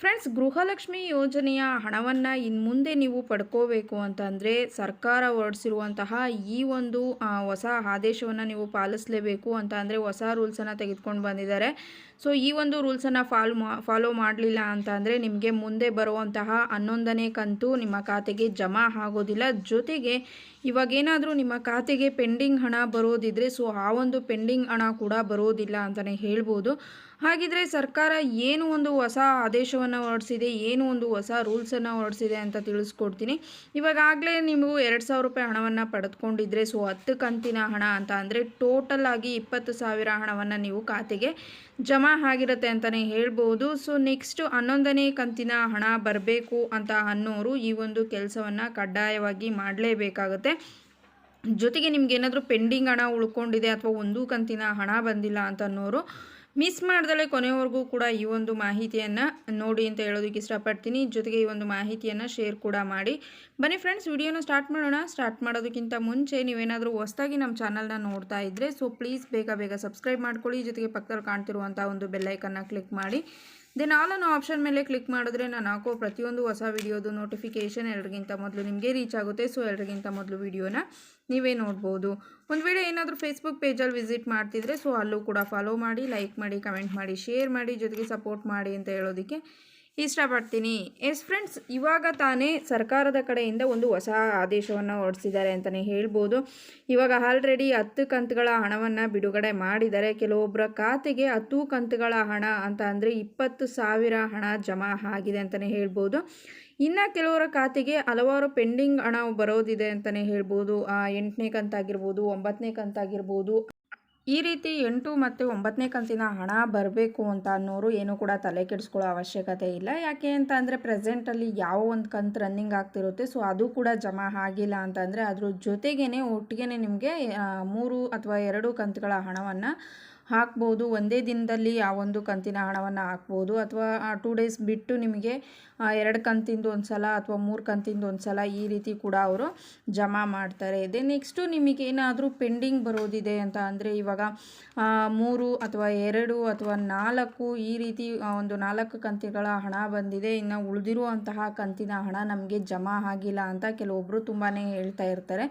Friends, Gruhalakshmi ಯೋಜನೆಯ ಹಣವನ್ನು ಇನ್ನು ಮುಂದೆ ನೀವು ಪಡ್ಕೋಬೇಕು ಅಂತಂದರೆ ಸರ್ಕಾರ ಹೊರಡಿಸಿರುವಂತಹ ಈ ಒಂದು ಹೊಸ ಆದೇಶವನ್ನು ನೀವು ಪಾಲಿಸಲೇಬೇಕು ಅಂತ ಅಂದರೆ ಹೊಸ ರೂಲ್ಸನ್ನು ತೆಗೆದುಕೊಂಡು ಬಂದಿದ್ದಾರೆ. ಸೊ, ಈ ಒಂದು ರೂಲ್ಸನ್ನು ಫಾಲೋ ಮಾ, ಫಾಲೋ ಮಾಡಲಿಲ್ಲ ಅಂತ ಅಂದರೆ ನಿಮಗೆ ಮುಂದೆ ಬರುವಂತಹ ಹನ್ನೊಂದನೇ ಕಂತು ನಿಮ್ಮ ಖಾತೆಗೆ ಜಮಾ ಆಗೋದಿಲ್ಲ. ಜೊತೆಗೆ ಇವಾಗೇನಾದರೂ ನಿಮ್ಮ ಖಾತೆಗೆ ಪೆಂಡಿಂಗ್ ಹಣ ಬರೋದಿದ್ರೆ, ಸೊ, ಆ ಒಂದು ಪೆಂಡಿಂಗ್ ಹಣ ಕೂಡ ಬರೋದಿಲ್ಲ ಅಂತಲೇ ಹೇಳ್ಬೋದು. ಹಾಗಿದ್ರೆ ಸರ್ಕಾರ ಏನು ಒಂದು ಹೊಸ ಆದೇಶವನ್ನು ಹೊರಡಿಸಿದೆ, ಏನು ಒಂದು ಹೊಸ ರೂಲ್ಸನ್ನು ಹೊರಡಿಸಿದೆ ಅಂತ ತಿಳಿಸ್ಕೊಡ್ತೀನಿ. ಇವಾಗಾಗಲೇ ನೀವು ಎರಡು ಸಾವಿರ ರೂಪಾಯಿ ಹಣವನ್ನು ಪಡೆದುಕೊಂಡಿದ್ರೆ, ಸೊ ಹತ್ತು ಕಂತಿನ ಹಣ ಅಂತ ಅಂದರೆ ಟೋಟಲ್ ಆಗಿ ಇಪ್ಪತ್ತು ಸಾವಿರ ಹಣವನ್ನು ನೀವು ಖಾತೆಗೆ ಜಮಾ ಆಗಿರುತ್ತೆ ಅಂತಲೇ ಹೇಳ್ಬೋದು. ಸೊ ನೆಕ್ಸ್ಟ್ ಹನ್ನೊಂದನೇ ಕಂತಿನ ಹಣ ಬರಬೇಕು ಅಂತ ಅನ್ನೋರು ಈ ಒಂದು ಕೆಲಸವನ್ನು ಕಡ್ಡಾಯವಾಗಿ ಮಾಡಲೇಬೇಕಾಗುತ್ತೆ. ಜೊತೆಗೆ ನಿಮ್ಗೆ ಏನಾದರೂ ಪೆಂಡಿಂಗ್ ಹಣ ಉಳ್ಕೊಂಡಿದೆ ಅಥವಾ ಒಂದು ಕಂತಿನ ಹಣ ಬಂದಿಲ್ಲ ಅಂತ ಅನ್ನೋರು ಮಿಸ್ ಮಾಡ್ದಲೆ ಕೊನೆವರೆಗೂ ಕೂಡ ಈ ಒಂದು ಮಾಹಿತಿಯನ್ನು ನೋಡಿ ಅಂತ ಹೇಳೋದಕ್ಕೆ ಇಷ್ಟಪಡ್ತೀನಿ. ಜೊತೆಗೆ ಈ ಒಂದು ಮಾಹಿತಿಯನ್ನು ಶೇರ್ ಕೂಡ ಮಾಡಿ. ಬನ್ನಿ ಫ್ರೆಂಡ್ಸ್ ವಿಡಿಯೋನ ಸ್ಟಾರ್ಟ್ ಮಾಡೋಣ. ಸ್ಟಾರ್ಟ್ ಮಾಡೋದಕ್ಕಿಂತ ಮುಂಚೆ ನೀವೇನಾದರೂ ಹೊಸದಾಗಿ ನಮ್ಮ ಚಾನಲ್ನ ನೋಡ್ತಾ ಇದ್ದರೆ ಸೊ ಪ್ಲೀಸ್ ಬೇಗ ಬೇಗ ಸಬ್ಸ್ಕ್ರೈಬ್ ಮಾಡ್ಕೊಳ್ಳಿ. ಜೊತೆಗೆ ಪಕ್ಕದಲ್ಲಿ ಕಾಣ್ತಿರುವಂಥ ಒಂದು ಬೆಲ್ಲೈಕನ್ನ ಕ್ಲಿಕ್ ಮಾಡಿ. ದೆನ್ ಆಲ್ ಅನ್ನೋ ಆಪ್ಷನ್ ಮೇಲೆ ಕ್ಲಿಕ್ ಮಾಡಿದ್ರೆ ನಾನು ಹಾಕೋ ಪ್ರತಿಯೊಂದು ಹೊಸ ವಿಡಿಯೋದು ನೋಟಿಫಿಕೇಷನ್ ಎಲ್ರಿಗಿಂತ ಮೊದಲು ನಿಮಗೆ ರೀಚ್ ಆಗುತ್ತೆ. ಸೊ ಎಲ್ರಿಗಿಂತ ಮೊದಲು ವಿಡಿಯೋನ ನೀವೇ ನೋಡ್ಬೋದು. ಒಂದು ವೇಳೆ ಏನಾದರೂ ಫೇಸ್ಬುಕ್ ಪೇಜಲ್ಲಿ ವಿಸಿಟ್ ಮಾಡ್ತಿದ್ರೆ ಸೊ ಅಲ್ಲೂ ಕೂಡ ಫಾಲೋ ಮಾಡಿ ಲೈಕ್ ಮಾಡಿ ಕಮೆಂಟ್ ಮಾಡಿ ಶೇರ್ ಮಾಡಿ, ಜೊತೆಗೆ ಸಪೋರ್ಟ್ ಮಾಡಿ ಅಂತ ಹೇಳೋದಕ್ಕೆ ಇಷ್ಟಪಡ್ತೀನಿ. ಎಸ್ ಫ್ರೆಂಡ್ಸ್ ಇವಾಗ ತಾನೇ ಸರ್ಕಾರದ ಕಡೆಯಿಂದ ಒಂದು ಹೊಸ ಆದೇಶವನ್ನು ಹೊರಡಿಸಿದ್ದಾರೆ ಅಂತಲೇ ಹೇಳ್ಬೋದು. ಇವಾಗ ಆಲ್ರೆಡಿ ಹತ್ತು ಕಂತುಗಳ ಹಣವನ್ನು ಬಿಡುಗಡೆ ಮಾಡಿದ್ದಾರೆ. ಕೆಲವೊಬ್ಬರ ಖಾತೆಗೆ ಹತ್ತು ಕಂತುಗಳ ಹಣ ಅಂತ ಅಂದರೆ ಇಪ್ಪತ್ತು ಸಾವಿರ ಹಣ ಜಮಾ ಆಗಿದೆ ಅಂತಲೇ ಹೇಳ್ಬೋದು. ಇನ್ನು ಕೆಲವರ ಖಾತೆಗೆ ಹಲವಾರು ಪೆಂಡಿಂಗ್ ಹಣ ಬರೋದಿದೆ ಅಂತಲೇ ಹೇಳ್ಬೋದು. ಎಂಟನೇ ಕಂತಾಗಿರ್ಬೋದು, ಒಂಬತ್ತನೇ ಕಂತಾಗಿರ್ಬೋದು. ಈ ರೀತಿ ಎಂಟು ಮತ್ತು ಒಂಬತ್ತನೇ ಕಂತಿನ ಹಣ ಬರಬೇಕು ಅಂತ ಅನ್ನೋರು ಏನೂ ಕೂಡ ತಲೆ ಕೆಡಿಸ್ಕೊಳ್ಳೋ ಅವಶ್ಯಕತೆ ಇಲ್ಲ. ಯಾಕೆ ಅಂತ ಅಂದರೆ ಪ್ರೆಸೆಂಟಲ್ಲಿ ಯಾವ ಒಂದು ಕಂತು ರನ್ನಿಂಗ್ ಆಗ್ತಿರುತ್ತೆ ಸೊ ಅದು ಕೂಡ ಜಮಾ ಆಗಿಲ್ಲ ಅಂತಂದರೆ ಅದ್ರ ಜೊತೆಗೇ ಒಟ್ಟಿಗೆ ನಿಮಗೆ ಮೂರು ಅಥವಾ ಎರಡು ಕಂತುಗಳ ಹಣವನ್ನು ಹಾಕ್ಬೋದು. ಒಂದೇ ದಿನದಲ್ಲಿ ಆ ಒಂದು ಕಂತಿನ ಹಣವನ್ನು ಹಾಕ್ಬೋದು. ಅಥವಾ ಟೂ ಡೇಸ್ ಬಿಟ್ಟು ನಿಮಗೆ ಎರಡು ಕಂತಿಂದು ಒಂದು ಸಲ ಅಥವಾ ಮೂರು ಕಂತಿಂದು ಒಂದು ಸಲ ಈ ರೀತಿ ಕೂಡ ಅವರು ಜಮಾ ಮಾಡ್ತಾರೆ. ಇದೆ ನೆಕ್ಸ್ಟು ನಿಮಗೆ ಏನಾದರೂ ಪೆಂಡಿಂಗ್ ಬರೋದಿದೆ ಅಂತ ಅಂದರೆ ಇವಾಗ ಮೂರು ಅಥವಾ ಎರಡು ಅಥವಾ ನಾಲ್ಕು ಈ ರೀತಿ ಒಂದು ನಾಲ್ಕು ಕಂತಿಗಳ ಹಣ ಬಂದಿದೆ. ಇನ್ನು ಉಳಿದಿರುವಂತಹ ಕಂತಿನ ಹಣ ನಮಗೆ ಜಮಾ ಆಗಿಲ್ಲ ಅಂತ ಕೆಲವೊಬ್ಬರು ತುಂಬಾ ಹೇಳ್ತಾ ಇರ್ತಾರೆ.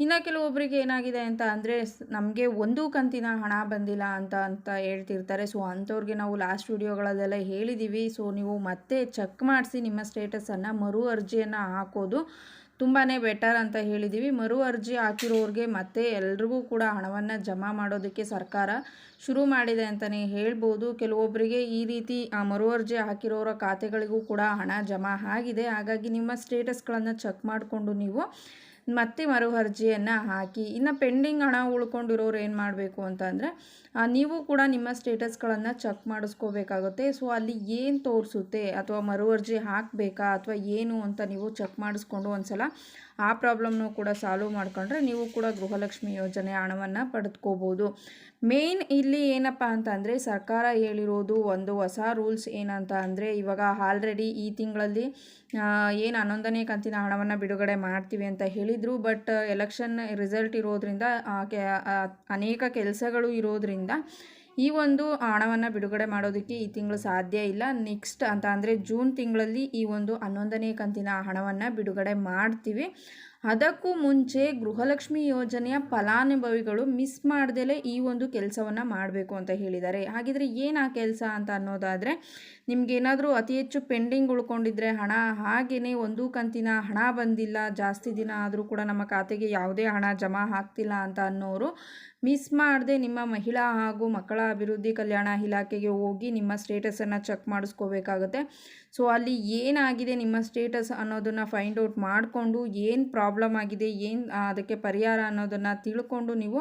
ಇನ್ನು ಕೆಲವೊಬ್ಬರಿಗೆ ಏನಾಗಿದೆ ಅಂತ ಅಂದರೆ ನಮಗೆ ಒಂದು ಕಂತಿನ ಹಣ ಬಂದಿಲ್ಲ ಅಂತ ಅಂತ ಹೇಳ್ತಿರ್ತಾರೆ. ಸೊ ಅಂಥವ್ರಿಗೆ ನಾವು ಲಾಸ್ಟ್ ವಿಡಿಯೋಗಳಲ್ಲೆಲ್ಲ ಹೇಳಿದ್ದೀವಿ ಸೊ ನೀವು ಮತ್ತೆ ಚೆಕ್ ಮಾಡಿಸಿ ನಿಮ್ಮ ಸ್ಟೇಟಸನ್ನು ಮರು ಅರ್ಜಿಯನ್ನು ಹಾಕೋದು ತುಂಬಾ ಬೆಟರ್ ಅಂತ ಹೇಳಿದ್ದೀವಿ ಮರು ಅರ್ಜಿ ಹಾಕಿರೋರಿಗೆ ಮತ್ತೆ ಎಲ್ರಿಗೂ ಕೂಡ ಹಣವನ್ನು ಜಮಾ ಮಾಡೋದಕ್ಕೆ ಸರ್ಕಾರ ಶುರು ಮಾಡಿದೆ ಅಂತಲೇ ಹೇಳ್ಬೋದು. ಕೆಲವೊಬ್ಬರಿಗೆ ಈ ರೀತಿ ಆ, ಮರು ಅರ್ಜಿ ಹಾಕಿರೋರ ಖಾತೆಗಳಿಗೂ ಕೂಡ ಹಣ ಜಮಾ ಆಗಿದೆ. ಹಾಗಾಗಿ ನಿಮ್ಮ ಸ್ಟೇಟಸ್ಗಳನ್ನು ಚೆಕ್ ಮಾಡಿಕೊಂಡು ನೀವು ಮತ್ತೆ ಮರು ಅರ್ಜಿಯನ್ನು ಹಾಕಿ, ಇನ್ನು ಪೆಂಡಿಂಗ್ ಹಣ ಉಳ್ಕೊಂಡಿರೋರು ಏನು ಮಾಡಬೇಕು ಅಂತಂದರೆ ನೀವು ಕೂಡ ನಿಮ್ಮ ಸ್ಟೇಟಸ್ಗಳನ್ನು ಚೆಕ್ ಮಾಡಿಸ್ಕೋಬೇಕಾಗುತ್ತೆ. ಸೊ, ಅಲ್ಲಿ ಏನು ತೋರಿಸುತ್ತೆ? ಅಥವಾ ಮರು ಅರ್ಜಿ ಹಾಕಬೇಕಾ? ಅಥವಾ ಏನು ಅಂತ ನೀವು ಚೆಕ್ ಮಾಡಿಸ್ಕೊಂಡು ಒಂದ್ಸಲ ಆ ಪ್ರಾಬ್ಲಮ್ನೂ ಕೂಡ ಸಾಲ್ವ್ ಮಾಡ್ಕೊಂಡ್ರೆ ನೀವು ಕೂಡ ಗೃಹಲಕ್ಷ್ಮಿ ಯೋಜನೆ ಹಣವನ್ನು ಪಡೆದುಕೋಬೋದು. ಮೇನ್ ಇಲ್ಲಿ ಏನಪ್ಪ ಅಂತಂದರೆ ಸರ್ಕಾರ ಹೇಳಿರೋದು ಒಂದು ಹೊಸ ರೂಲ್ಸ್ ಏನಂತ ಅಂದರೆ ಇವಾಗ ಆಲ್ರೆಡಿ ಈ ತಿಂಗಳಲ್ಲಿ ಏನು ಹನ್ನೊಂದನೇ ಕಂತಿನ ಹಣವನ್ನು ಬಿಡುಗಡೆ ಮಾಡ್ತೀವಿ ಅಂತ ಹೇಳಿದರು. ಬಟ್ ಎಲೆಕ್ಷನ್ ರಿಸಲ್ಟ್ ಇರೋದ್ರಿಂದ ಅನೇಕ ಕೆಲಸಗಳು ಇರೋದ್ರಿಂದ ಈ ಒಂದು ಹಣವನ್ನು ಬಿಡುಗಡೆ ಮಾಡೋದಕ್ಕೆ ಈ ತಿಂಗಳು ಸಾಧ್ಯ ಇಲ್ಲ. ನೆಕ್ಸ್ಟ್ ಅಂತ ಅಂದರೆ ಜೂನ್ ತಿಂಗಳಲ್ಲಿ ಈ ಒಂದು ಹನ್ನೊಂದನೇ ಕಂತಿನ ಹಣವನ್ನು ಬಿಡುಗಡೆ ಮಾಡ್ತೀವಿ. ಅದಕ್ಕೂ ಮುಂಚೆ ಗೃಹಲಕ್ಷ್ಮಿ ಯೋಜನೆಯ ಫಲಾನುಭವಿಗಳು ಮಿಸ್ ಮಾಡ್ದೇ ಈ ಒಂದು ಕೆಲಸವನ್ನು ಮಾಡಬೇಕು ಅಂತ ಹೇಳಿದ್ದಾರೆ. ಹಾಗಿದ್ರೆ ಏನು ಆ ಕೆಲಸ ಅಂತ ಅನ್ನೋದಾದರೆ ನಿಮಗೇನಾದರೂ ಅತಿ ಹೆಚ್ಚು ಪೆಂಡಿಂಗ್ ಉಳ್ಕೊಂಡಿದ್ರೆ ಹಣ ಹಾಗೆಯೇ ಒಂದು ಕಂತಿನ ಹಣ ಬಂದಿಲ್ಲ, ಜಾಸ್ತಿ ದಿನ ಆದರೂ ಕೂಡ ನಮ್ಮ ಖಾತೆಗೆ ಯಾವುದೇ ಹಣ ಜಮಾ ಆಗ್ತಿಲ್ಲ ಅಂತ ಅನ್ನೋರು ಮಿಸ್ ಮಾಡದೆ ನಿಮ್ಮ ಮಹಿಳಾ ಹಾಗೂ ಮಕ್ಕಳ ಅಭಿವೃದ್ಧಿ ಕಲ್ಯಾಣ ಇಲಾಖೆಗೆ ಹೋಗಿ ನಿಮ್ಮ ಸ್ಟೇಟಸನ್ನು ಚೆಕ್ ಮಾಡಿಸ್ಕೋಬೇಕಾಗುತ್ತೆ. ಸೊ ಅಲ್ಲಿ ಏನಾಗಿದೆ ನಿಮ್ಮ ಸ್ಟೇಟಸ್ ಅನ್ನೋದನ್ನು ಫೈಂಡ್ ಔಟ್ ಮಾಡಿಕೊಂಡು ಏನು ಪ್ರಾಬ್ಲಮ್ ಆಗಿದೆ, ಏನು ಅದಕ್ಕೆ ಪರಿಹಾರ ಅನ್ನೋದನ್ನು ತಿಳ್ಕೊಂಡು ನೀವು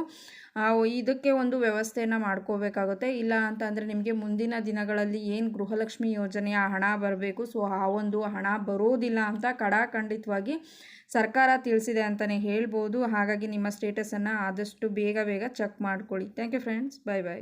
ಇದಕ್ಕೆ ಒಂದು ವ್ಯವಸ್ಥೆಯನ್ನು ಮಾಡ್ಕೋಬೇಕಾಗುತ್ತೆ. ಇಲ್ಲ ಅಂತಂದರೆ ನಿಮಗೆ ಮುಂದಿನ ದಿನಗಳಲ್ಲಿ ಏನು ಗೃಹಲಕ್ಷ್ಮಿ ಯೋಜನೆಯ ಹಣ ಬರಬೇಕು, ಸೊ, ಆ ಒಂದು ಹಣ ಬರೋದಿಲ್ಲ ಅಂತ ಕಡಾಖಂಡಿತವಾಗಿ ಸರ್ಕಾರ ತಿಳಿಸಿದೆ ಅಂತಲೇ ಹೇಳ್ಬೋದು. ಹಾಗಾಗಿ ನಿಮ್ಮ ಸ್ಟೇಟಸನ್ನು ಆದಷ್ಟು ಬೇಗ ಬೇಗ ಚೆಕ್ ಮಾಡ್ಕೊಳ್ಳಿ. Thank you friends bye bye